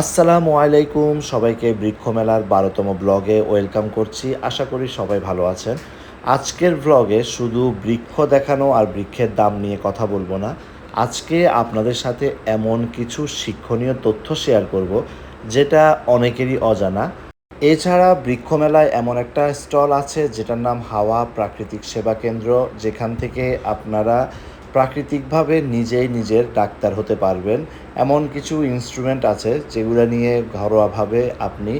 আসসালামু আলাইকুম, সবাইকে বৃক্ষ মেলার বারোতম ব্লগে ওয়েলকাম করছি। আশা করি সবাই ভালো আছেন। আজকের ব্লগে শুধু বৃক্ষ দেখানো আর বৃক্ষের দাম নিয়ে কথা বলব না। আজকে আপনাদের সাথে এমন কিছু শিক্ষণীয় তথ্য শেয়ার করব, যেটা অনেকেরই অজানা। এছাড়া বৃক্ষ মেলায় এমন একটা স্টল আছে, যেটার নাম হাওয়া প্রাকৃতিক সেবা কেন্দ্র, যেখান থেকে আপনারা প্রাকৃতিকভাবে নিজেই নিজের ডাক্তার হতে পারবেন। এমন কিছু ইনস্ট্রুমেন্ট আছে যেগুলো নিয়ে ঘরোয়াভাবে আপনি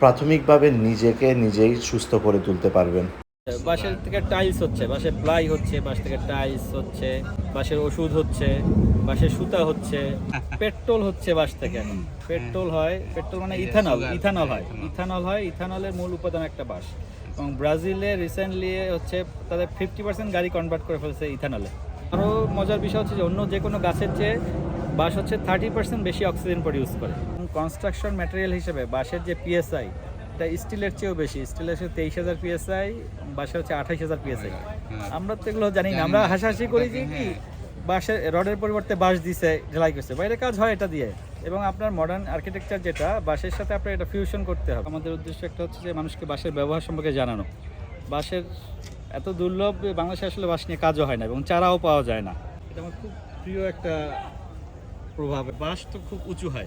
প্রাথমিকভাবে নিজেকে নিজেই সুস্থ করে তুলতে পারবেন। বাঁশের থেকে টাইলস হচ্ছে বাঁশের প্লাই হচ্ছে বাঁশ থেকে টাইলস হচ্ছে বাঁশের ওষুধ হচ্ছে বাঁশের সুতা হচ্ছে পেট্রোল হচ্ছে বাঁশ থেকে। পেট্রোল হয়। পেট্রোল মানে ইথানল ইথানল হয়। ইথানল হয় ইথানলের মূল উপাদান একটা বাঁশ এবং ব্রাজিলে রিসেন্টলি হচ্ছে তাদের ফিফটি পার্সেন্ট গাড়ি কনভার্ট করে ফেলছে ইথানলে আরও মজার বিষয় হচ্ছে যে অন্য যে কোনো গাছের চেয়ে বাঁশ হচ্ছে থার্টি পার্সেন্ট বেশি অক্সিজেন প্রডিউস করে। কনস্ট্রাকশন ম্যাটেরিয়াল হিসেবে বাঁশের যে পিএসআই এটা স্টিলের চেয়েও বেশি। স্টিলের হচ্ছে তেইশ হাজার পিএসআই বাঁশের হচ্ছে আঠাইশ হাজার পিএসআই আমরা তো এগুলো জানি না। আমরা হাসাহাসি করি যে কি বাঁশের রডের পরিবর্তে বাঁশ দিছে ঢালাই করছে। বাইরে কাজ হয় এটা দিয়ে। এবং আপনার মডার্ন আর্কিটেকচার যেটা বাঁশের সাথে আপনার এটা ফিউশন করতে হবে। আমাদের উদ্দেশ্য একটা হচ্ছে যে মানুষকে বাঁশের ব্যবহার সম্পর্কে জানানো। বাঁশের এত দুর্লভ বাংলাদেশে আসলে বাঁশ নিয়ে কাজও হয় না এবং চারাও পাওয়া যায় না। এটা আমার খুব প্রিয় একটা প্রভাব। বাঁশ তো খুব উঁচু হয়।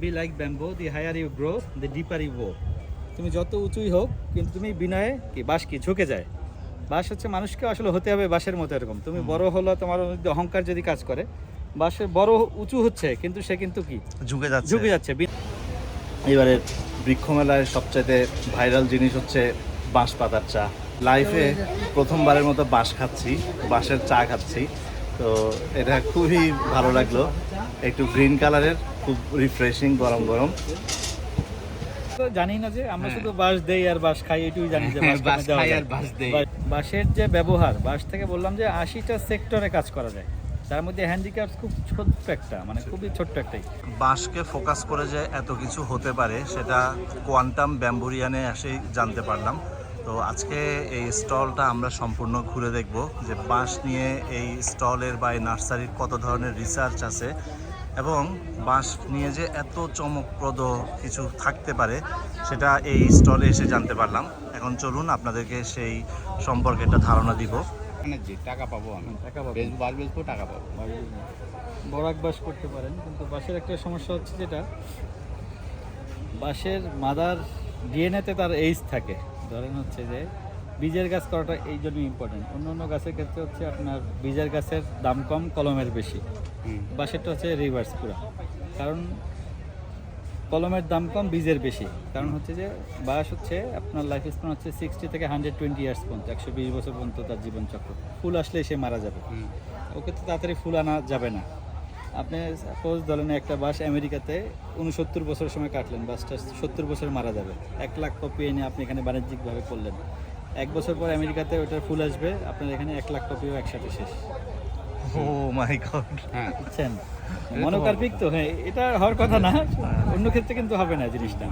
Be like bamboo the higher you grow the deeper you go তুমি যত উঁচুই হোক কিন্তু তুমি বিনয়ে কি বাঁশ কি ঝুঁকে যায়? বাঁশ হচ্ছে মানুষকে আসলে হতে হবে বাঁশের মতো এরকম। তুমি বড় হলো তোমার মধ্যে অহংকার যদি কাজ করে বাঁশের বড় উঁচু হচ্ছে কিন্তু সে কিন্তু কি? ঝুঁকে যাচ্ছে। ঝুঁকে যাচ্ছে। বি- এবারে বৃক্ষ মেলায় সবচাইতে ভাইরাল জিনিস হচ্ছে বাঁশ পাতার চা। লাইফে প্রথমবারের মতো বাঁশ খাচ্ছি বাঁশের চা খাচ্ছি। তো এটা খুবই ভালো লাগল। একটু গ্রিন কালারের খুব রিফ্রেশিং গরম গরম। তো জানি না যে আমরা শুধু বাঁশ দেই আর বাঁশ খাই এটুই জানি যে বাঁশ দেওয়া খাই আর বাঁশ দেই। বা- বাঁশের যে ব্যবহার বাঁশ থেকে বললাম যে আশিটা সেক্টরে কাজ করা যায়। তার মধ্যে হ্যান্ডিক্রাফট খুব ছোট্ট একটা মানে খুবই ছোট্ট একটাই। বাঁশকে ফোকাস করে যে এত কিছু হতে পারে সেটা কোয়ান্টাম ব্যাম্বুরিয়ানে এসেই জানতে পারলাম। তো আজকে এই স্টলটা আমরা সম্পূর্ণ ঘুরে দেখব যে বাঁশ নিয়ে এই স্টলের বা এই নার্সারির কত ধরনের রিসার্চ আছে এবং বাঁশ নিয়ে যে এত চমকপ্রদ কিছু থাকতে পারে সেটা এই স্টলে এসে জানতে পারলাম। এখন চলুন আপনাদেরকে সেই সম্পর্কে একটা ধারণা দিব। টাকা পাবো আমি। টাকা পাবো। বেচবো বাস বেচবো টাকা পাবো। বরাক বাস করতে পারেন কিন্তু বাঁশের একটা সমস্যা হচ্ছে যেটা বাঁশের মাদার ডিএনএতে তার এইজ থাকে। ধরেন হচ্ছে যে বীজের গাছ করাটা এই জন্য ইম্পর্টেন্ট অন্য অন্য গাছের ক্ষেত্রে হচ্ছে আপনার বীজের গাছের দাম কম কলমের বেশি। বাঁশেরটা হচ্ছে রিভার্স পুরো। কারণ কলমের দাম কম বীজের বেশি। কারণ হচ্ছে যে বাঁশ হচ্ছে আপনার লাইফ স্প্যান হচ্ছে সিক্সটি থেকে হান্ড্রেড টোয়েন্টি ইয়ার্স পর্যন্ত একশো বিশ বছর পর্যন্ত তার জীবনচক্র। ফুল আসলে সে মারা যাবে। ওকে তো তাড়াতাড়ি ফুল আনা যাবে না। আপনি সাপোজ ধরেন একটা বাস আমেরিকাতে উনসত্তর বছরের সময় কাটলেন বাসটা সত্তর বছরে মারা যাবে। এক লাখ কপি এনে আপনি এখানে বাণিজ্যিকভাবে করলেন। এক বছর পর আমেরিকাতে ওটার ফুল আসবে আপনার এখানে এক লাখ কপিও একসাথে শেষ। ও মাই গড হ্যাঁ। বুঝছেন? মনোকার্পিক তো হ্যাঁ এটা হওয়ার কথা না। অন্য ক্ষেত্রে কিন্তু হবে না জিনিসটা।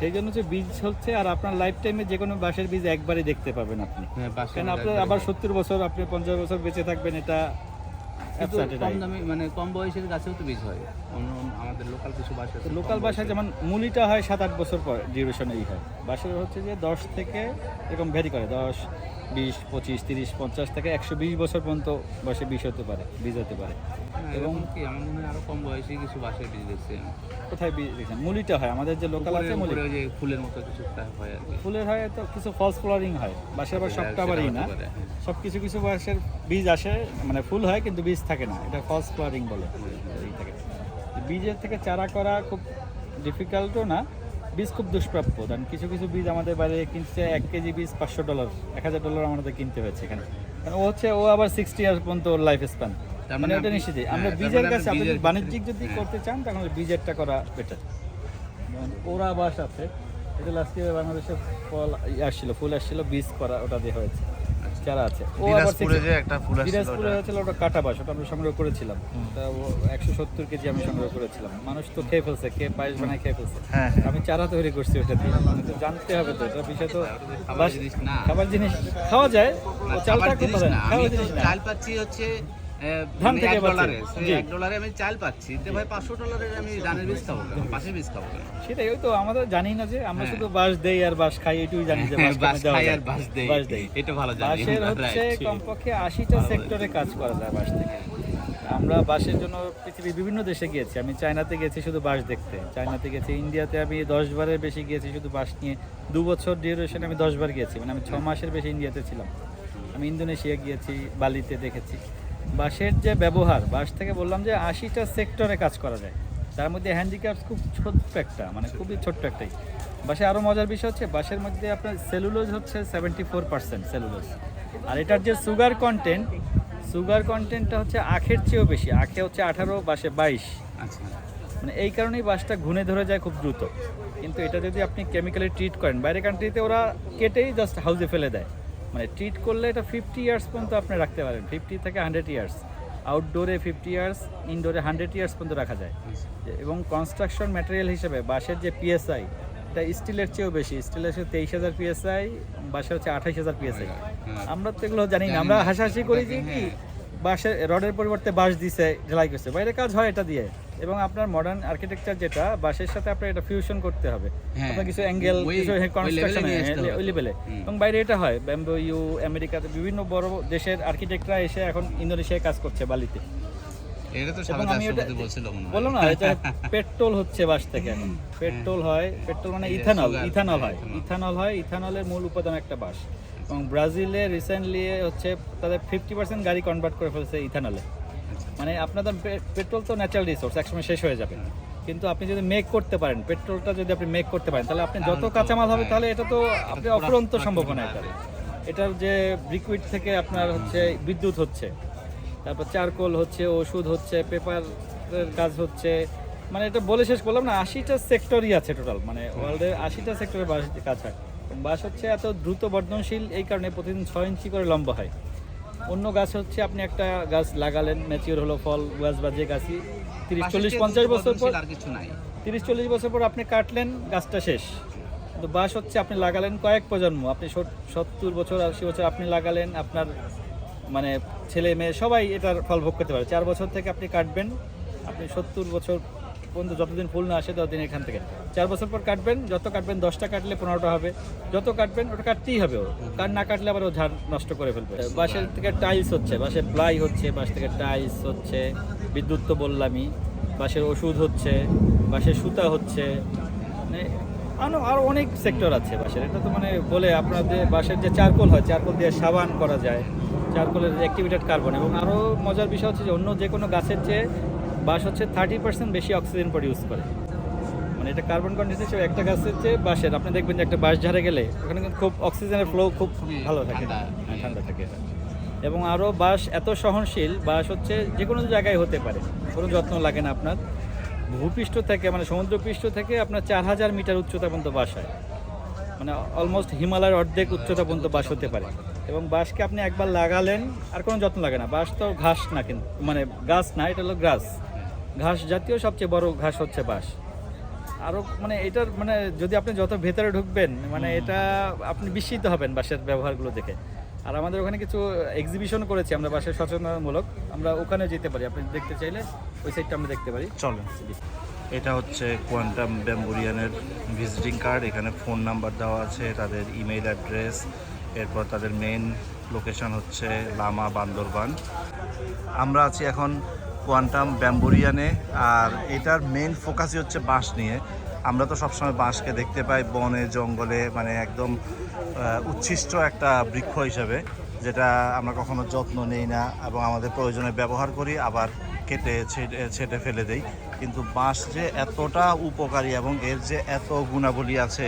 সেই জন্য যে বীজ হচ্ছে আর আপনার লাইফ টাইমে যে কোনো বাঁশের বীজ একবারই দেখতে পাবেন আপনি। হ্যাঁ, কারণ আপনার আবার সত্তর বছর আপনি পঞ্চাশ বছর বেঁচে থাকবেন এটা কিন্তু কম দামে মানে কম বয়সের গাছেও তো বীজ হয়। আমাদের লোকাল কিছু বাস আছে লোকাল বাসায় যেমন মুলিটা হয় সাত আট বছর পর ডিউরেশনেই হয়। বাসার হচ্ছে যে দশ থেকে এরকম ভ্যারি করে দশ বিশ পঁচিশ তিরিশ পঞ্চাশ থেকে একশো বিশ বছর পর্যন্ত বয়সে বিষ হতে পারে বীজ হতে পারে। এবং কি আমার মনে হয় আরও কম বয়সী কিছু বাসের বীজ দেখছি কোথায় বীজ দেখছেন? মুলিটা হয় আমাদের যে লোকাল আছে মুলি। যে ফুলের মতো কিছু হয় আর ফুলের হয় তো কিছু ফলস ফ্লাওয়ারিং হয় বাসে আবার সবটা আবারই না। হ্যাঁ। সব কিছু কিছু বয়সের বীজ আসে মানে ফুল হয় কিন্তু বীজ থাকে না এটা ফলস ফ্লাওয়ারিং বলে থাকে। বীজের থেকে চারা করা খুব ডিফিকাল্টও না। বীজ খুব দুষ্প্রাপ্য। কারণ কিছু কিছু বীজ আমাদের বাইরে কিনছে এক কেজি বীজ পাঁচশো ডলার এক হাজার ডলার আমাদের কিনতে হয়েছে এখানে। কারণ ও হচ্ছে ও আবার সিক্সটি ইয়ার পর্যন্ত ওর লাইফ স্প্যান মানে মানে ওটা আপনি- নিশ্চিত আমরা হ্যাঁ, বীজের মানে কাছে আপনি বাণিজ্যিক যদি হ্যাঁ। করতে চান তাহলে বীজেরটা করা বেটার যেমন ওরা বাস আছে। এটা লাস্ট ইয়ার বাংলাদেশে ফল আসছিল ফুল আসছিল বীজ করা ওটা দিয়ে হয়েছে। চারা আছে। দিনাজপুরে যে একটা ফুল আসছিল দিনাজপুরে ওটা- ওটা কাটা বাস ওটা আমি সংগ্রহ করেছিলাম। তা ও একশো সত্তর কেজি আমি সংগ্রহ করেছিলাম। মানুষ তো খেয়ে ফেলছে খেয়ে পায়েস বানায় খেয়ে ফেলছে। হ্যাঁ আমি চারা তৈরি করছি ওটা দিয়ে। আমি তো জানতে হবে তো এটা বিষয় তো খাবার জিনিস না। খাবার জিনিস খাওয়া যায় চালটা তো জিনিস না। চাল পাচ্ছি হচ্ছে ধান থেকে এক ডলারে। এক আমি চাল পাচ্ছি। তো ভাই পাঁচশো ডলারের আমি ধানের বীজ খাব কেন? পাশে বীজ খাব সেটাই ওই তো আমাদের জানি না যে আমরা হ্যাঁ। শুধু বাস দেই আর বাস খাই এটুই জানি যে বাস খাই আর বাস দেই। বাস দেই। এটা ভালো জানি। বাসের হচ্ছে কমপক্ষে আশিটা সেক্টরে কাজ করা যায় বাস থেকে। আমরা বাসের জন্য পৃথিবীর বিভিন্ন দেশে গিয়েছি। আমি চায়নাতে গেছি শুধু বাস দেখতে। চায়নাতে গেছি ইন্ডিয়াতে আমি দশ বারের বেশি গিয়েছি শুধু বাস নিয়ে। দু বছর ডিউরেশনে আমি দশ বার গিয়েছি। মানে আমি ছ মাসের বেশি ইন্ডিয়াতে ছিলাম। আমি ইন্দোনেশিয়া গিয়েছি বালিতে দেখেছি। বাসের যে ব্যবহার বাস থেকে বললাম যে আশিটা সেক্টরে কাজ করা যায়। তার মধ্যে হ্যান্ডিক্যাপস খুব ছোট্ট একটা মানে খুবই ছোট্ট একটাই। বাসে আরও মজার বিষয় হচ্ছে বাসের মধ্যে আপনার সেলুলোজ হচ্ছে সেভেন্টি ফোর পার্সেন্ট সেলুলোজ আর এটার যে সুগার কন্টেন্ট সুগার কন্টেন্টটা হচ্ছে আখের চেয়েও বেশি। আখে হচ্ছে আঠারো বাসে বাইশ। আচ্ছা। মানে এই কারণেই বাসটা ঘুনে ধরে যায় খুব দ্রুত। কিন্তু এটা যদি আপনি কেমিক্যালি ট্রিট করেন বাইরে কান্ট্রিতে ওরা কেটেই জাস্ট হাউসে ফেলে দেয়। মানে ট্রিট করলে এটা ফিফটি ইয়ার্স পর্যন্ত আপনি রাখতে পারেন। ফিফটি থেকে হান্ড্রেড ইয়ার্স আউটডোরে ফিফটি ইয়ার্স ইনডোরে হান্ড্রেড ইয়ার্স পর্যন্ত রাখা যায়। এবং কনস্ট্রাকশন ম্যাটেরিয়াল হিসেবে বাঁশের যে পিএসআই এটা স্টিলের চেয়েও বেশি। স্টিলের হচ্ছে তেইশ হাজার পিএসআই বাঁশের হচ্ছে আঠাইশ হাজার পিএসআই আমরা তো এগুলো জানি না। আমরা হাসাহাসি করি যে কি বাঁশের রডের পরিবর্তে বাঁশ দিছে ঢালাই করছে। বাইরে কাজ হয় এটা দিয়ে। এবং আপনার মডার্ন আর্কিটেকচার যেটা বাঁশের সাথে আপনার এটা ফিউশন করতে হবে। হ্যাঁ, আপনার কিছু অ্যাঙ্গেল কিছু কনস্ট্রাকশন। ওই লেভেলে এবং বাইরে এটা হয় ব্যাম্বো ইউ আমেরিকাতে বিভিন্ন বড় দেশের আর্কিটেক্টরা এসে এখন ইন্দোনেশিয়ায় কাজ করছে বালিতে। এটা তো এটা বলছিল বললাম না এটা পেট্রোল হচ্ছে বাস থেকে এখন। পেট্রোল হয় পেট্রোল মানে ইথানল ইথানল হ্যাঁ, হয়। ইথানল হয় ইথানলের মূল উপাদান একটা বাস এবং ব্রাজিলে রিসেন্টলি হচ্ছে তাদের ফিফটি পার্সেন্ট গাড়ি কনভার্ট করে ফেলছে ইথানলে মানে আপনাদের পেট্রোল তো ন্যাচারাল রিসোর্স একসময় শেষ হয়ে যাবে। কিন্তু আপনি যদি মেক করতে পারেন পেট্রোলটা যদি আপনি মেক করতে পারেন তাহলে আপনি যত কাঁচামাল হবে হ্যাঁ। তাহলে এটা তো আপনি অফুরন্ত সম্ভাবনা এটা। এটার যে লিকুইড থেকে আপনার হচ্ছে বিদ্যুৎ হচ্ছে তারপর চারকোল হচ্ছে ওষুধ হচ্ছে পেপারের কাজ হচ্ছে মানে এটা বলে শেষ করলাম না আশিটা সেক্টরই আছে টোটাল মানে ওয়ার্ল্ডের আশিটা সেক্টরে বাস কাজ হয়। বাস হচ্ছে এত দ্রুত বর্ধনশীল এই কারণে প্রতিদিন ছয় ইঞ্চি করে লম্বা হয়। অন্য গাছ হচ্ছে আপনি একটা গাছ লাগালেন ম্যাচিওর হলো ফল গাছ বা যে গাছই তিরিশ চল্লিশ পঞ্চাশ বছর পর আর কিছু নাই। তিরিশ চল্লিশ বছর পর আপনি কাটলেন গাছটা শেষ। কিন্তু বাঁশ হচ্ছে আপনি লাগালেন কয়েক প্রজন্ম আপনি সত্তর বছর আশি বছর আপনি লাগালেন আপনার মানে ছেলে মেয়ে সবাই এটার ফল ভোগ করতে পারে। চার বছর থেকে আপনি কাটবেন আপনি সত্তর বছর পর্যন্ত যতদিন ফুল না আসে ততদিন এখান থেকে। চার বছর পর কাটবেন, যত কাটবেন, দশটা কাটলে পনেরোটা হবে। যত কাটবেন, ওটা কাটতেই হবে ও। কাট না কাটলে আবার ও ঝাড় নষ্ট করে ফেলবে। বাঁশের থেকে টাইলস হচ্ছে, বাঁশের প্লাই হচ্ছে, বাঁশ থেকে টাইলস হচ্ছে, বিদ্যুৎ তো বললামই, বাঁশের ওষুধ হচ্ছে, বাঁশের সুতা হচ্ছে। মানে আরও অনেক সেক্টর আছে বাঁশের। এটা তো মানে বলে আপনাদের বাঁশের যে চারকোল হয়, চারকোল দিয়ে সাবান করা যায়। চারকোলের অ্যাক্টিভেটেড কার্বন এবং আরও মজার বিষয় হচ্ছে যে অন্য যে কোনো গাছের চেয়ে বাঁশ হচ্ছে থার্টি পার্সেন্ট বেশি অক্সিজেন প্রডিউস করে। মানে এটা কার্বন কন্টেন্ট হিসেবে একটা গাছের চেয়ে বাঁশের। আপনি দেখবেন যে একটা বাঁশ ঝাড়ে গেলে ওখানে কিন্তু খুব অক্সিজেনের ফ্লো খুব ভালো থাকে। ঠান্ডা। হ্যাঁ, থাকে এবং আরও বাঁশ এত সহনশীল বাঁশ হচ্ছে যে কোনো জায়গায় হতে পারে। কোনো যত্ন লাগে না আপনার। ভূপৃষ্ঠ থেকে মানে সমুদ্রপৃষ্ঠ থেকে আপনার চার হাজার মিটার উচ্চতা পর্যন্ত বাস হয়। মানে অলমোস্ট হিমালয়ের অর্ধেক উচ্চতা পর্যন্ত বাস হতে পারে। এবং বাঁশকে আপনি একবার লাগালেন আর কোনো যত্ন লাগে না। বাঁশ তো ঘাস না কিন্তু মানে গাছ না এটা হলো গ্রাস ঘাস জাতীয় সবচেয়ে বড় ঘাস হচ্ছে বাঁশ। আরও মানে এটার মানে যদি আপনি যত ভেতরে ঢুকবেন মানে এটা আপনি বিস্মিত হবেন বাঁশের ব্যবহারগুলো দেখে। আর আমাদের ওখানে কিছু এক্সিবিশন করেছি আমরা বাঁশের সচেতনতামূলক। আমরা ওখানে যেতে পারি। আপনি দেখতে চাইলে ওই সাইডটা আমরা দেখতে পারি। চলেন। এটা হচ্ছে কোয়ান্টাম ব্যাম্বুরিয়ানের ভিজিটিং কার্ড এখানে ফোন নাম্বার দেওয়া আছে তাদের ইমেইল অ্যাড্রেস এরপর তাদের মেন লোকেশন হচ্ছে লামা বান্দরবান। আমরা আছি এখন কোয়ান্টাম ব্যাম্বুরিয়ানে আর এটার মেন ফোকাসই হচ্ছে বাঁশ নিয়ে। আমরা তো সবসময় বাঁশকে দেখতে পাই বনে, জঙ্গলে মানে একদম উচ্ছিষ্ট একটা বৃক্ষ হিসাবে, যেটা আমরা কখনো যত্ন নেই না এবং আমাদের প্রয়োজনে ব্যবহার করি, আবার কেটে, ছেটে ছেটে ফেলে দেই। কিন্তু বাঁশ যে এতটা উপকারী এবং এর যে এত গুণাবলী আছে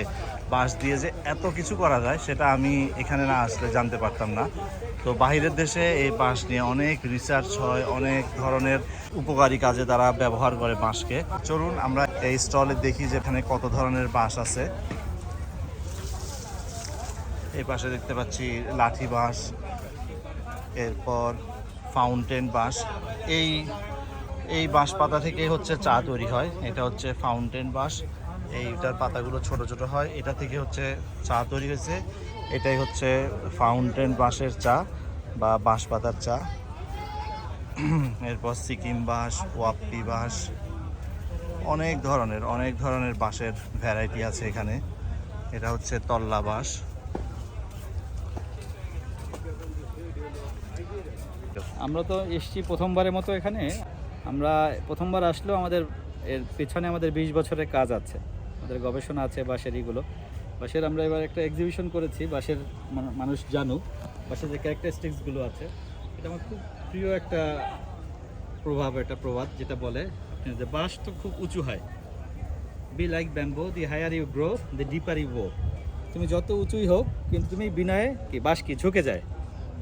বাঁশ দিয়ে যে এত কিছু করা যায়, সেটা আমি এখানে না আসলে জানতে পারতাম না। তো বাইরের দেশে এই বাঁশ নিয়ে অনেক রিসার্চ হয়, অনেক ধরনের উপকারী কাজে তারা ব্যবহার করে বাঁশকে। চলুন আমরা এই স্টলে দেখি যে এখানে কত ধরনের বাঁশ আছে। এই পাশে দেখতে পাচ্ছি লাঠি বাঁশ, এরপর ফাউন্টেন বাঁশ। এই এই বাঁশ পাতা থেকে হচ্ছে চা তৈরি হয়। এটা হচ্ছে ফাউন্টেন বাঁশ। এইটার পাতাগুলো ছোট ছোট হয়। এটা থেকে হচ্ছে চা তৈরি হয়েছে। এটাই হচ্ছে ফাউন্টেন বাঁশের চা বা বাঁশ পাতার চা। এরপর সিকিম বাঁশ, ওয়াপ্পি বাঁশ, অনেক ধরনের অনেক ধরনের বাঁশের ভ্যারাইটি আছে এখানে। এটা হচ্ছে তল্লা বাঁশ। আমরা তো এসছি প্রথমবারের মতো এখানে। আমরা প্রথমবার আসলেও আমাদের এর পেছনে আমাদের বিশ বছরের কাজ আছে। আমাদের গবেষণা আছে বাঁশের এগুলো। বাঁশের আমরা এবার একটা এক্সিবিশন করেছি বাঁশের মানুষ জানুক। বাঁশের যে ক্যারেক্টারিস্টিক্সগুলো আছে এটা আমার খুব প্রিয় একটা প্রভাব একটা প্রবাদ যেটা বলে আপনি যে বাঁশ তো খুব উঁচু হয়। Be like bamboo the higher you grow the deeper you go তুমি যত উঁচুই হোক কিন্তু তুমি বিনয়ে কি বাঁশ কি ঝুঁকে যায়?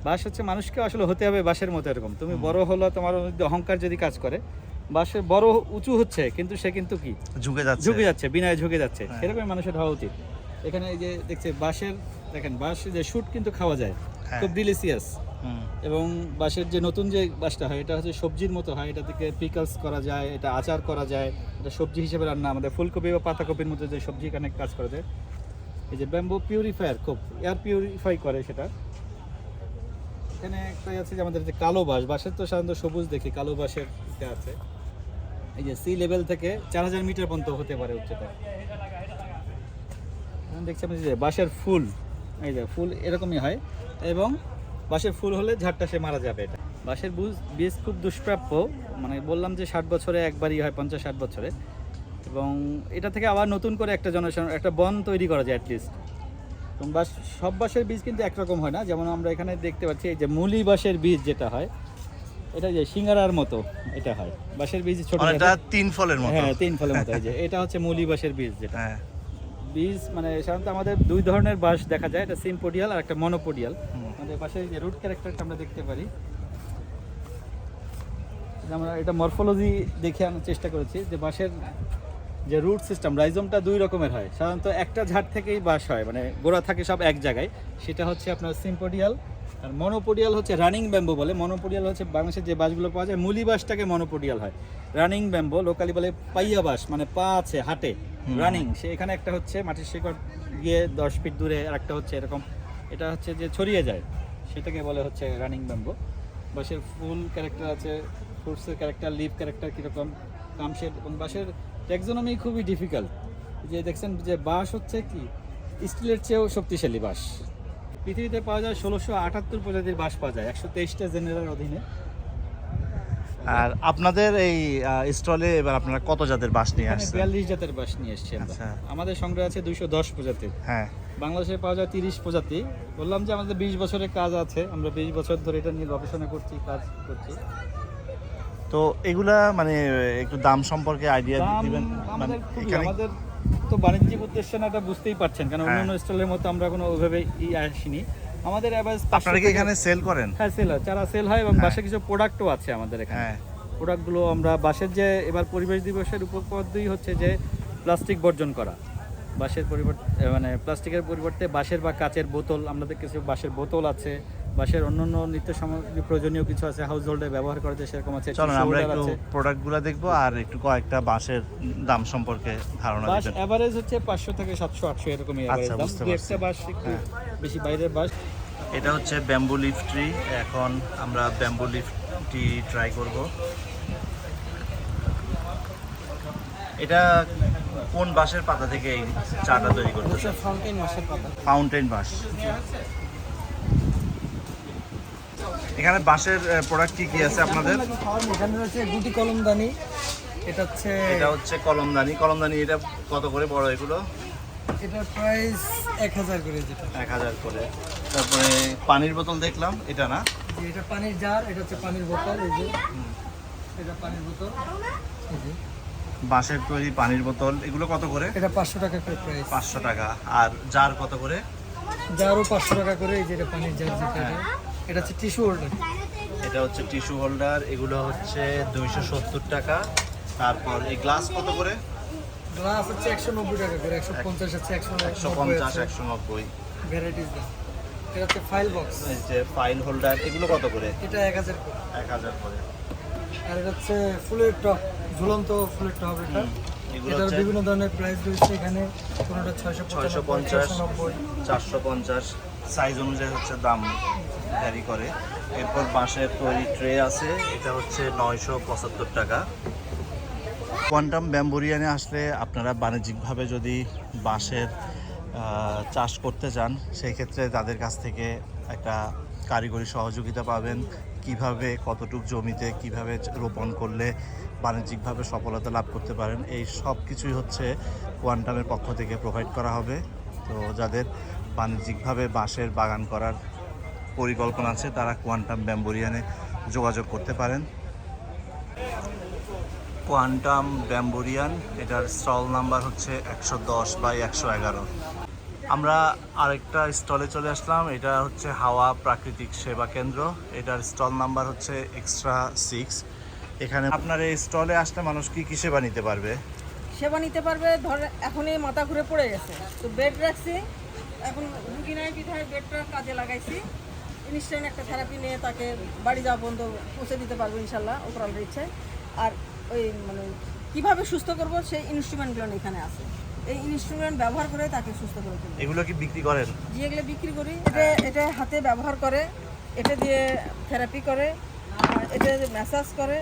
বাঁশ হচ্ছে মানুষকে আসলে হতে হবে বাঁশের মতো এরকম। তুমি বড় হলো তোমার মধ্যে অহংকার যদি কাজ করে বাঁশের বড় উঁচু হচ্ছে কিন্তু সে কিন্তু কি? ঝুঁকে যাচ্ছে। ঝুঁকে যাচ্ছে বিনয়ে ঝুঁকে যাচ্ছে। হ্যাঁ। সেরকমই মানুষের হওয়া উচিত। এখানে এই যে দেখছে বাঁশের দেখেন বাঁশ যে শুট কিন্তু খাওয়া যায় হ্যাঁ। খুব ডিলিসিয়াস এবং বাঁশের যে নতুন যে বাঁশটা হয় এটা হচ্ছে সবজির মতো হয় এটা থেকে পিকলস করা যায় এটা আচার করা যায় এটা সবজি হিসেবে রান্না আমাদের ফুলকপি বা পাতাকপির মধ্যে যে সবজি এখানে কাজ করা যায় এই যে ব্যাম্বু পিউরিফায়ার খুব এয়ার পিউরিফাই করে সেটা। এখানে একটা আছে যে আমাদের যে কালো বাঁশ বাঁশের তো সাধারণত সবুজ দেখি কালো বাঁশের এটা আছে। এই যে সি লেভেল থেকে চার হাজার মিটার পর্যন্ত হতে পারে উচ্চতা। দেখছি আপনি যে বাঁশের ফুল, এই যে ফুল এরকমই হয়। এবং বাঁশের ফুল হলে ঝাড়টা সে মারা যাবে এটা। বাঁশের বুজ বীজ খুব দুষ্প্রাপ্য। মানে বললাম যে ষাট বছরে একবারই হয়, পঞ্চাশ ষাট বছরে। এবং এটা থেকে আবার নতুন করে একটা জেনারেশন একটা বন তৈরি করা যায় অ্যাটলিস্ট এবং বাঁশ, সব বাঁশের বীজ কিন্তু একরকম হয় না। যেমন আমরা এখানে দেখতে পাচ্ছি এই যে মুলি বাঁশের বীজ যেটা হয় এটা যে সিঙ্গারার মতো এটা হয়। বাঁশের বীজ ছোট অনেকটা তিন ফলের মতো। হ্যাঁ তিন ফলের মতো এই যে। এটা হচ্ছে মুলি বাঁশের বীজ যেটা। হ্যাঁ। বীজ মানে সাধারণত আমাদের দুই ধরনের বাঁশ দেখা যায় একটা সিম্পোডিয়াল আর একটা মনোপোডিয়াল। আমাদের বাঁশের যে রুট ক্যারেক্টারটা আমরা দেখতে পারি। আমরা এটা মরফোলজি দেখে আনার চেষ্টা করেছি যে বাঁশের যে রুট সিস্টেম রাইজমটা দুই রকমের হয়। সাধারণত একটা ঝাড় থেকেই বাঁশ হয় মানে গোড়া থাকে সব এক জায়গায়। সেটা হচ্ছে আপনার সিম্পোডিয়াল আর মনোপোডিয়াল হচ্ছে রানিং ব্যাম্বো বলে। মনোপোডিয়াল হচ্ছে বাংলাদেশের যে বাঁশগুলো পাওয়া যায় মুলি বাঁশটাকে মনোপোডিয়াল হয়। রানিং ব্যাম্বো লোকালি বলে পাইয়া বাঁশ মানে পা আছে হাটে রানিং সে এখানে একটা হচ্ছে মাটির শিকড় গিয়ে দশ ফিট দূরে আর একটা হচ্ছে এরকম। এটা হচ্ছে যে ছড়িয়ে যায় সেটাকে বলে হচ্ছে রানিং ব্যাম্বো। বাঁশের ফুল ক্যারেক্টার আছে ফ্রুটসের ক্যারেক্টার লিভ ক্যারেক্টার কীরকম কামশের এবং বাঁশের ট্যাক্সোনমি খুবই ডিফিকাল্ট যে দেখছেন যে বাঁশ হচ্ছে কি স্টিলের চেয়েও শক্তিশালী বাঁশ পৃথিবীতে পাওয়া যায় ষোলোশো আটাত্তর প্রজাতির বাঁশ পাওয়া যায় একশো তেইশটা জেনারেল অধীনে। আর আপনাদের এই স্টলে এবার আপনারা কত জাতের বাঁশ নিয়ে আসছেন? বিয়াল্লিশ জাতের বাঁশ নিয়ে এসছি আচ্ছা। আমাদের সংগ্রহ আছে দুইশো দশ প্রজাতির হ্যাঁ। বাংলাদেশে পাওয়া যায় তিরিশ প্রজাতি। বললাম যে আমাদের বিশ বছরের কাজ আছে আমরা বিশ বছর ধরে এটা নিয়ে গবেষণা করছি কাজ করছি। তো এগুলা মানে একটু দাম সম্পর্কে আইডিয়া দিবেন? মানে আমাদের তো বাণিজ্যিক উদ্দেশ্যে না এটা বুঝতেই পারছেন। কারণ হ্যাঁ। অন্যান্য স্টলের মতো আমরা কোনো ওইভাবে ই আসিনি। আমাদের অ্যাভারেজ আপনারা কি এখানে সেল করেন? হ্যাঁ সেল হয়। চারা সেল হয় এবং হ্যাঁ। বাসে কিছু প্রোডাক্টও আছে আমাদের এখানে। হ্যাঁ। প্রোডাক্টগুলো আমরা বাসের যে এবার পরিবেশ দিবসের উপপাদ্যই হচ্ছে যে প্লাস্টিক বর্জন করা। বাঁশের পরিবর্তে মানে প্লাস্টিকের পরিবর্তে বাঁশের বা কাচের বোতল আমাদের কিছু বাঁশের বোতল আছে। বাঁশের অন্যান্য নিত্য সামগ্রী প্রয়োজনীয় কিছু আছে হাউস হোল্ডে ব্যবহার করা যায় সেরকম আছে চলুন আমরা একটু প্রোডাক্টগুলো দেখব আর একটু কয়েকটা বাঁশের দাম সম্পর্কে ধারণা দিবেন। এভারেজ হচ্ছে পাঁচশো থেকে সাতশো আটশো এরকমই আচ্ছা, এভারেজ দাম। বুঝতে দু। একটা বাঁশ একটু হ্যাঁ। বেশি বাইরের বাস। এটা হচ্ছে ব্যাম্বু লিফ ট্রি এখন আমরা ব্যাম্বু লিফ টি ট্রাই করব। এটা কোন বাঁশের পাতা থেকে এই চাটা তৈরি করতেছে ফাউন্টেন মাসের পাতা। ফাউন্টেন বাঁশ এখানে বাঁশের প্রোডাক্ট কি কি আছে আপনাদের? এখানে রয়েছে গুটি কলমদানি এটা হচ্ছে এটা হচ্ছে কলমদানি। কলমদানি এটা কত করে বড় এগুলো? এটার প্রাইস এক হাজার করে যেটা। এক হাজার করে। তারপরে পানির বোতল দেখলাম এটা না? এটা পানির জার এটা হচ্ছে পানির বোতল এই যে। এটা পানির বোতল বাঁশের তৈরি পানির বোতল এগুলো কত করে? এটা পাঁচশো টাকা করে প্রাইস পাঁচশো টাকা। আর জার কত করে? জারও পাঁচশো টাকা করে এই যে এটা পানির জার যেটা। হ্যাঁ। এটা হচ্ছে টিস্যু হোল্ডার। এটা হচ্ছে টিস্যু হোল্ডার এগুলো হচ্ছে দুইশো সত্তর টাকা। তারপর এই গ্লাস কত করে? গ্লাস হচ্ছে একশো নব্বই টাকা করে একশো পঞ্চাশ আছে একশো একশো পঞ্চাশ একশো নব্বই। ভ্যারাইটিস এটা হচ্ছে ফাইল বক্স এই যে ফাইল হোল্ডার এগুলো কত করে? এটা এক হাজার করে। এক হাজার করে। আর এটা হচ্ছে ফুলের টপ ঝুলন্ত ফুলের টপ এটা। এটার বিভিন্ন ধরনের প্রাইস রয়েছে এখানে কোনোটা ছয়শো ছয়শো পঞ্চাশ পঞ্চাশ নব্বই। চারশো পঞ্চাশ সাইজ অনুযায়ী হচ্ছে দাম। ভ্যারি করে। এরপর বাঁশের তৈরি ট্রে আছে, এটা হচ্ছে নয়শো পঁচাত্তর টাকা। কোয়ান্টাম ব্যাম্বোরিয়ানে আসলে আপনারা বাণিজ্যিকভাবে যদি বাঁশের চাষ করতে চান সেই ক্ষেত্রে তাদের কাছ থেকে একটা কারিগরি সহযোগিতা পাবেন। কীভাবে, কতটুক জমিতে কীভাবে রোপণ করলে বাণিজ্যিকভাবে সফলতা লাভ করতে পারেন, এই সব কিছুই হচ্ছে কোয়ান্টামের পক্ষ থেকে প্রোভাইড করা হবে। তো যাদের বাণিজ্যিকভাবে বাঁশের বাগান করার পরিকল্পনা আছে, তারা কোয়ান্টাম ব্যাম্বোরিয়ানে যোগাযোগ করতে পারেন। কোয়ান্টাম ব্যাম্বোরিয়ান এটার স্টল নাম্বার হচ্ছে একশো দশ বাই একশো এগারো। আমরা আরেকটা স্টলে চলে আসলাম, এটা হচ্ছে হাওয়া প্রাকৃতিক সেবা কেন্দ্র। এটার স্টল নাম্বার হচ্ছে এক্সট্রা সিক্স এখানে আপনার এই স্টলে আসলে মানুষ কি কি সেবা নিতে পারবে? সেবা নিতে পারবে, ধর এখনই মাথা ঘুরে পড়ে গেছে। তো বেড রাখছি, এখন রুগী নাই, বিধায় বেডটা কাজে লাগাইছি। ইনস্ট্যান্ট একটা থেরাপি নিয়ে তাকে বাড়ি যাওয়া পর্যন্ত পৌঁছে দিতে পারব ইনশাল্লাহ ওপরালের ইচ্ছে। আর ওই মানে কীভাবে সুস্থ করব সেই ইনস্ট্রুমেন্টগুলো এখানে আছে। এই ইনস্ট্রুমেন্ট ব্যবহার করে তাকে সুস্থ করে তুলবো। এগুলো কি বিক্রি করেন? যেগুলো বিক্রি করি। এটা এটা হাতে ব্যবহার করে এটা দিয়ে থেরাপি করে আর এটা ম্যাসাজ করে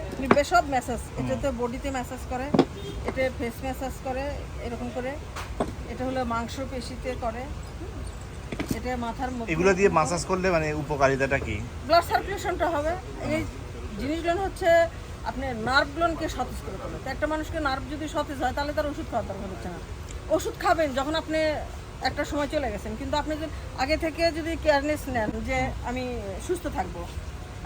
সব ম্যাসাজ এটাতে বডিতে ম্যাসাজ করে এটা ফেস ম্যাসাজ করে এরকম করে। এটা হলো মাংস পেশিতে করে। এটা মাথার এগুলো দিয়ে মাসাজ করলে মানে উপকারিতাটা কি? ব্লাড সার্কুলেশনটা হবে। এই জিনিসগুলো হচ্ছে আপনার নার্ভগুলোকে সতেজ করে তোলে। তো একটা মানুষকে নার্ভ যদি সতেজ হয় তাহলে তার ওষুধ খাওয়ার দরকার হচ্ছে না। ওষুধ খাবেন যখন আপনি একটা সময় চলে গেছেন কিন্তু আপনি যদি আগে থেকে যদি কেয়ারনেস নেন যে আমি সুস্থ থাকব।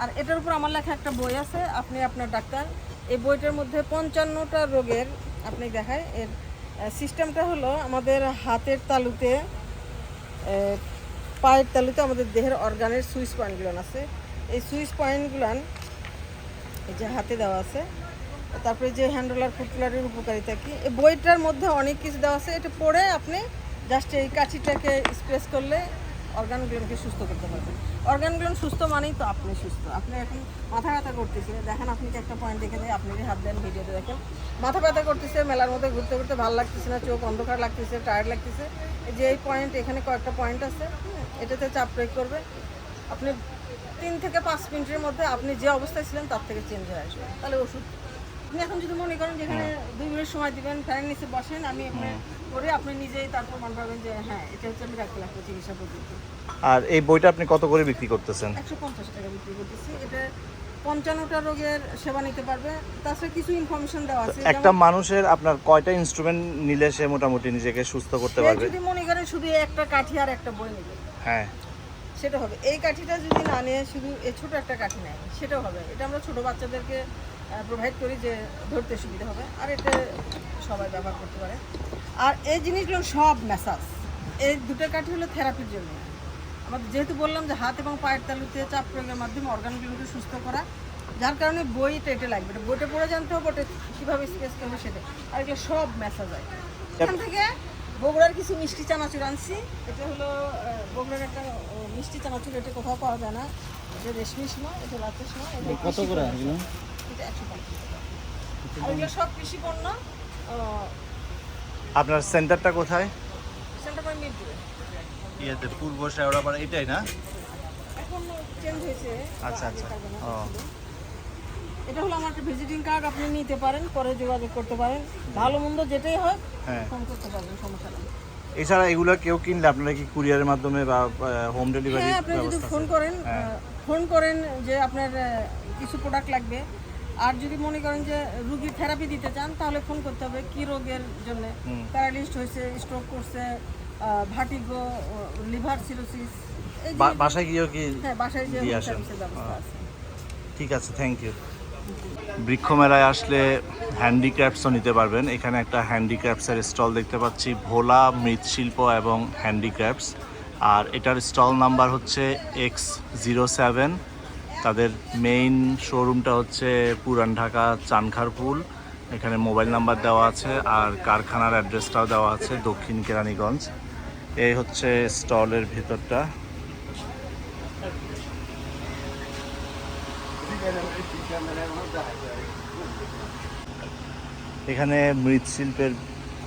আর এটার উপর আমার লেখা একটা বই আছে আপনি আপনার ডাক্তার। এই বইটার মধ্যে পঞ্চান্নটা রোগের আপনি দেখায়। এর সিস্টেমটা হলো আমাদের হাতের তালুতে পায়ের তালুতে আমাদের দেহের অর্গানের সুইচ পয়েন্টগুলো আছে। এই সুইচ পয়েন্টগুলান এই যে হাতে দেওয়া আছে। তারপরে যে হ্যান্ডলার ফুটলারের উপকারিতা কি? এই বইটার মধ্যে অনেক কিছু দেওয়া আছে। এটা পড়ে আপনি জাস্ট এই কাঠিটাকে স্প্রেস করলে অর্গানগুলোকে সুস্থ করতে পারবেন। অর্গানগুলো সুস্থ মানেই তো আপনি সুস্থ। আপনি এখন মাথা ব্যথা করতেছে। দেখেন, আপনি কি একটা পয়েন্ট দেখে দেয় আপনি হাত দেন ভিডিওতে দেখেন। মাথা ব্যথা করতেছে, মেলার মধ্যে ঘুরতে ঘুরতে ভালো লাগতেছে না, চোখ অন্ধকার লাগতেছে টায়ার্ড লাগতেছে। যে এই পয়েন্ট এখানে কয়েকটা পয়েন্ট আছে এটাতে চাপ প্রয়োগ করবে। আপনি তিন থেকে পাঁচ মিনিটের মধ্যে আপনি যে অবস্থায় ছিলেন, তার থেকে চেঞ্জ হয়ে আসবে। তাহলে ওষুধ আপনি এখন যদি মনে করেন যেখানে দুই মিনিট সময় দিবেন ফ্যানের নিচে বসেন আমি আপনি করে আপনি নিজেই তারপর মনে পাবেন যে হ্যাঁ এটা হচ্ছে আমি রাখতে লাগবে চিকিৎসা পদ্ধতি। আর এই বইটা আপনি কত করে বিক্রি করতেছেন? একশো পঞ্চাশ টাকা বিক্রি করতেছি। এটা পঞ্চান্নটা রোগের সেবা নিতে পারবে। তাছাড়া কিছু ইনফরমেশন দেওয়া আছে একটা মানুষের আপনার কয়টা ইনস্ট্রুমেন্ট নিলে সে মোটামুটি নিজেকে সুস্থ করতে পারবে? যদি মনে করেন শুধু একটা কাঠি আর একটা বই নেবে হ্যাঁ। সেটা হবে। এই কাঠিটা যদি না নিয়ে শুধু এই ছোট একটা কাঠি নেয় সেটাও হবে। এটা আমরা ছোট বাচ্চাদেরকে প্রোভাইড করি যে ধরতে সুবিধা হবে। আর এটা সবাই ব্যবহার করতে পারে। আর এই জিনিসগুলো সব ম্যাসাজ এই দুটো কাঠি হলো থেরাপির জন্য। আমাদের যেহেতু বললাম যে হাত এবং পায়ের তালুতে চাপ প্রয়োগের মাধ্যমে অর্গানগুলোকে সুস্থ করা যার কারণে বইটা এটা লাগবে এটা বইটা পড়ে জানতে হবে ওটা কীভাবে স্পেস করবে সেটা। আর এগুলো সব ম্যাসাজ হয়। এখান থেকে বগুড়ার কিছু মিষ্টি চানাচুর আনছি। এটা হলো বগুড়ার একটা মিষ্টি চানাচুর। এটা কোথাও পাওয়া যায় না। এটা রেশমি সময় এটা রাতের সময় এটা কত করে এটা একশো আর এগুলো সব কৃষি পণ্য আপনার সেন্টারটা কোথায়? সেন্টার পয়েন্ট মিরপুরে ইয়েতে পূর্ব শেওড়াপাড়া এটাই না? এখন চেঞ্জ হয়েছে। আচ্ছা, আচ্ছা। ও। এটা হলো আমার একটা ভিজিটিং কার্ড আপনি নিতে পারেন পরে যোগাযোগ করতে পারেন। ভালো মন্দ যেটাই হয় হ্যাঁ। ফোন করতে পারবেন সমস্যা নেই। এছাড়া এগুলো কেউ কিনলে আপনারা কি কুরিয়ারের মাধ্যমে বা হোম ডেলিভারি হ্যাঁ আপনি যদি ফোন করেন হ্যাঁ। ফোন করেন যে আপনার কিছু প্রোডাক্ট লাগবে আর যদি মনে করেন যে রুগীর থেরাপি দিতে চান তাহলে ফোন করতে হবে কি রোগের জন্য? প্যারালিস্ট হয়েছে স্ট্রোক করছে ভাটিগো লিভার সিরোসিস বাসায় গিয়েও কি হ্যাঁ বাসায়? ব্যবস্থা আছে। ঠিক আছে থ্যাংক ইউ বৃক্ষ মেলায় আসলে হ্যান্ডিক্রাফটসও নিতে পারবেন। এখানে একটা হ্যান্ডিক্রাফটসের স্টল দেখতে পাচ্ছি ভোলা মৃৎশিল্প এবং হ্যান্ডিক্রাফটস আর এটার স্টল নাম্বার হচ্ছে এক্স জিরো সেভেন তাদের মেইন শোরুমটা হচ্ছে পুরান ঢাকা চানখারপুল এখানে মোবাইল নাম্বার দেওয়া আছে আর কারখানার অ্যাড্রেসটাও দেওয়া আছে দক্ষিণ কেরানীগঞ্জ। এই হচ্ছে স্টলের ভেতরটা। এখানে মৃৎশিল্পের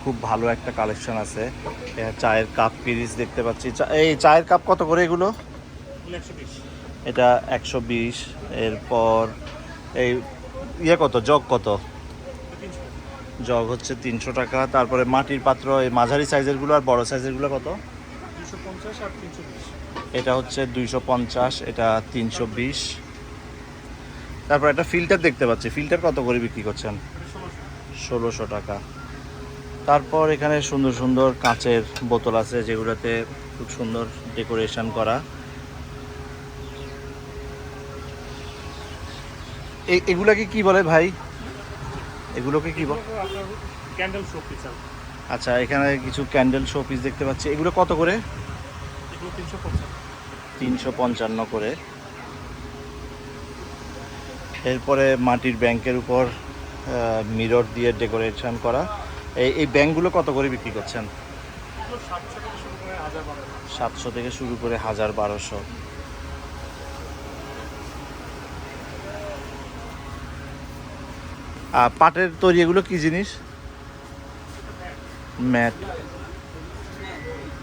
খুব ভালো একটা কালেকশন আছে। চায়ের কাপ পিরিচ দেখতে পাচ্ছি। এই চায়ের কাপ কত করে এগুলো? এটা একশো বিশ এরপর এই ইয়ে কত জগ কত? জগ হচ্ছে তিনশো টাকা তারপরে মাটির পাত্র এই মাঝারি সাইজেরগুলো আর বড় সাইজেরগুলো কত? এটা হচ্ছে দুইশো পঞ্চাশ এটা তিনশো বিশ। তারপর একটা ফিল্টার দেখতে পাচ্ছি ফিল্টার কত করে বিক্রি করছেন? ষোলোশো টাকা। তারপর এখানে সুন্দর সুন্দর কাঁচের বোতল আছে যেগুলোতে খুব সুন্দর ডেকোরেশন করা। এগুলাকে কি বলে ভাই? এগুলোকে কি বলে ক্যান্ডেল শো পিস আচ্ছা এখানে কিছু ক্যান্ডেল শো পিস দেখতে পাচ্ছি। এগুলো কত করে? তিনশো পঞ্চান্ন করে। এরপরে মাটির ব্যাংকের উপর মিরর দিয়ে ডেকোরেশন করা। এই এই ব্যাংকগুলো কত করে বিক্রি করছেন? সাতশো থেকে শুরু করে হাজার বারো সাতশো থেকে শুরু করে হাজার বারোশো। পাটের তৈরি এগুলো কি জিনিস? ম্যাট।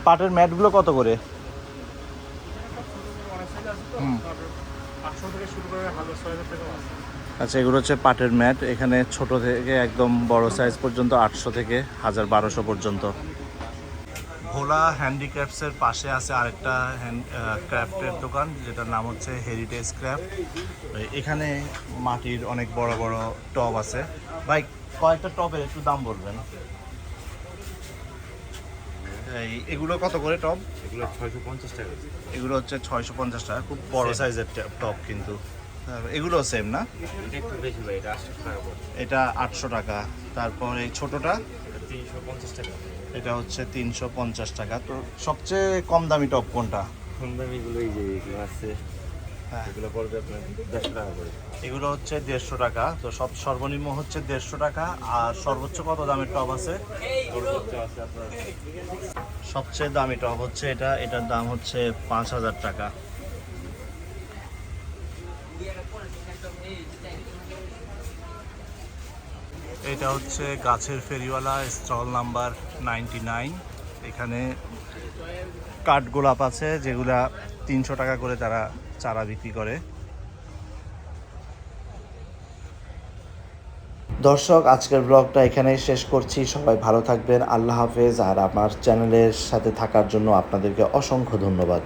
পাটের ম্যাটগুলো কত করে? আচ্ছা এগুলো হচ্ছে পাটের ম্যাট। এখানে ছোট থেকে একদম বড় সাইজ পর্যন্ত, আটশো থেকে হাজার বারোশো পর্যন্ত। ভোলা হ্যান্ডিক্রাফটসের পাশে আছে আরেকটা হ্যান্ড ক্রাফটের দোকান যেটার নাম হচ্ছে হেরিটেজ ক্রাফট। এখানে মাটির অনেক বড় বড় টব আছে। ভাই কয়েকটা টবের একটু দাম বলবেন? এই এগুলো কত করে টব? এগুলো ছয়শো পঞ্চাশ টাকা। এগুলো হচ্ছে ছয়শো পঞ্চাশ টাকা খুব বড় সাইজের টব কিন্তু। এগুলো সেম না? এটা একটু বেশি ভাই এটা আটশো টাকা। পড়ে এটা আটশো টাকা। তারপর এই ছোটটা? তিনশো পঞ্চাশ টাকা। এটা হচ্ছে তিনশো পঞ্চাশ টাকা। তো সবচেয়ে কম দামি টপ কোনটা? কম দামিগুলো এই যে এগুলো আছে। হ্যাঁ। এগুলো পড়বে আপনার দেড়শো টাকা করে। এগুলো হচ্ছে দেড়শো টাকা। তো সব সর্বনিম্ন হচ্ছে দেড়শো টাকা। আর সর্বোচ্চ কত দামের টপ আছে? সবচেয়ে দামি টপ হচ্ছে এটা। এটার দাম হচ্ছে পাঁচ হাজার টাকা। এটা হচ্ছে গাছের ফেরিওয়ালা, স্টল নাম্বার নাইনটি নাইন। এখানে কাঠগোলাপ আছে, যেগুলা তিনশো টাকা করে তারা চারা বিক্রি করে। দর্শক, আজকের ব্লগটা এখানেই শেষ করছি। সবাই ভালো থাকবেন। আল্লাহ হাফেজ। আর আমার চ্যানেলের সাথে থাকার জন্য আপনাদেরকে অসংখ্য ধন্যবাদ।